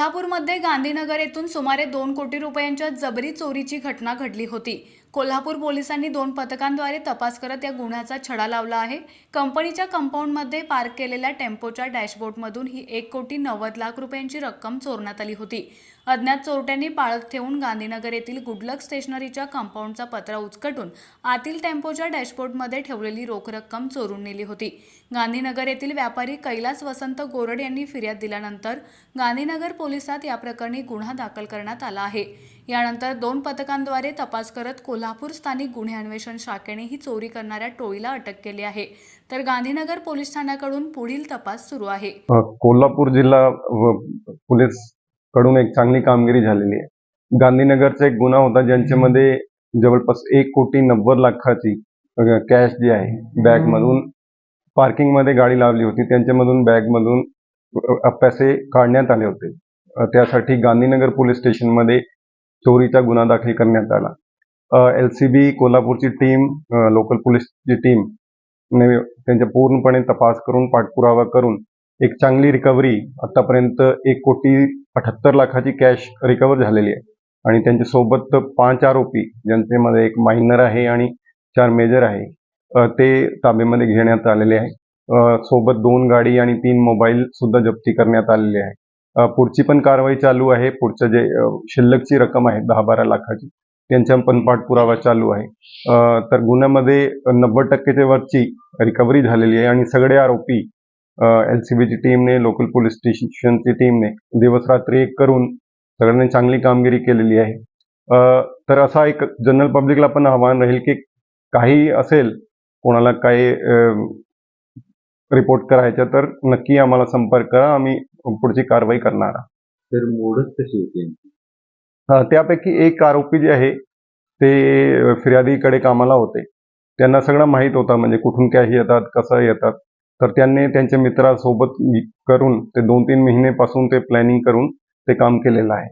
कोल्हापूरमध्ये गांधीनगर येथून सुमारे दोन कोटी रुपयांच्या जबरी चोरीची घटना घडली होती. कोल्हापूर पोलिसांनी दोन पथकांद्वारे तपास करत या गुन्ह्याचा छडा लावला आहे. कंपनीच्या कंपाऊंडमध्ये पार्क केलेल्या टेम्पोच्या डॅशबोर्डमधून ही एक कोटी नव्वद लाख रुपयांची रक्कम चोरण्यात आली होती. अज्ञात चोरट्यांनी पाळत ठेवून गांधीनगर येथील गुडलक स्टेशनरीच्या कंपाऊंडचा पत्रा उचकटून आतील टेम्पोच्या डॅशबोर्डमध्ये ठेवलेली रोख रक्कम चोरून नेली होती. गांधीनगर येथील व्यापारी कैलास वसंत गोरड यांनी फिर्याद दिल्यानंतर गांधीनगर पोलिसात या प्रकरणी गुन्हा दाखल करण्यात आला आहे. यानंतर दोन पथकांद्वारे तपास करत कोल्हापूर स्थानिक गुन्हे अन्वेषण शाखेने ही चोरी करणाऱ्या टोळीला अटक केली आहे. तर गांधीनगर पोलीस ठाण्याकडून पुढील तपास सुरू आहे. कोल्हापूर जिल्हा पोलीसकडून एक चांगली कामगिरी झालेली आहे. गांधीनगरचा एक गुन्हा होता ज्यांच्यामध्ये जवळपास एक कोटी नव्वद लाखाची कॅश जी आहे बॅग मधून पार्किंगमध्ये गाडी लावली होती. त्यांच्यामधून बॅग मधून अ, पैसे काढण्यात आले होते. त्यासाठी गांधीनगर पोलीस स्टेशनमध्ये चोरीचा गुन्हा दाखल करण्यात आला. एल सी बी कोल्हापूरची टीम लोकल पोलीसची टीम ने त्यांच्या पूर्णपणे तपास करून पाठपुरावा करून एक चांगली रिकव्हरी आतापर्यंत एक कोटी अठ्याहत्तर लाखाची कॅश रिकव्हर झालेली आहे. आणि त्यांच्यासोबत पाच आरोपी ज्यांच्यामध्ये एक मायनर आहे आणि चार मेजर आहे ते ताब्यामध्ये घेण्यात आलेले आहे. सोबत दोन गाडी आणि तीन मोबाईल सुद्धा जप्ती करण्यात आलेले आहे. पुढची पण कारवाई चालू आहे. पुढचं जे शिल्लकची रक्कम आहे दहा बारा लाखाची त्यांच्या पण पाठपुरावा चालू आहे. तर गुन्ह्यामध्ये नव्वद टक्केच्या वरची रिकव्हरी झालेली आहे आणि सगळे आरोपी एल सी बीची टीमने लोकल पोलीस स्टेशनची टीमने दिवस रात्री एक करून सगळ्यांनी चांगली कामगिरी केलेली आहे. तर असा एक जनरल पब्लिकला पण आव्हान राहील की काही असेल कोणाला काही रिपोर्ट करायचं तर नक्की आम्हाला संपर्क करा. आम्ही पुढची कारवाई करणार. तर मोडच कशी होती त्यापैकी एक आरोपी जे आहे ते फिर्यादीकडे कामाला होते. त्यांना सगळं माहीत होतं म्हणजे कुठून कॅश येतात कसं येतात. तर त्यांनी त्यांच्या मित्रासोबत करून ते दोन तीन महिन्यापासून ते प्लॅनिंग करून ते काम केलेलं आहे.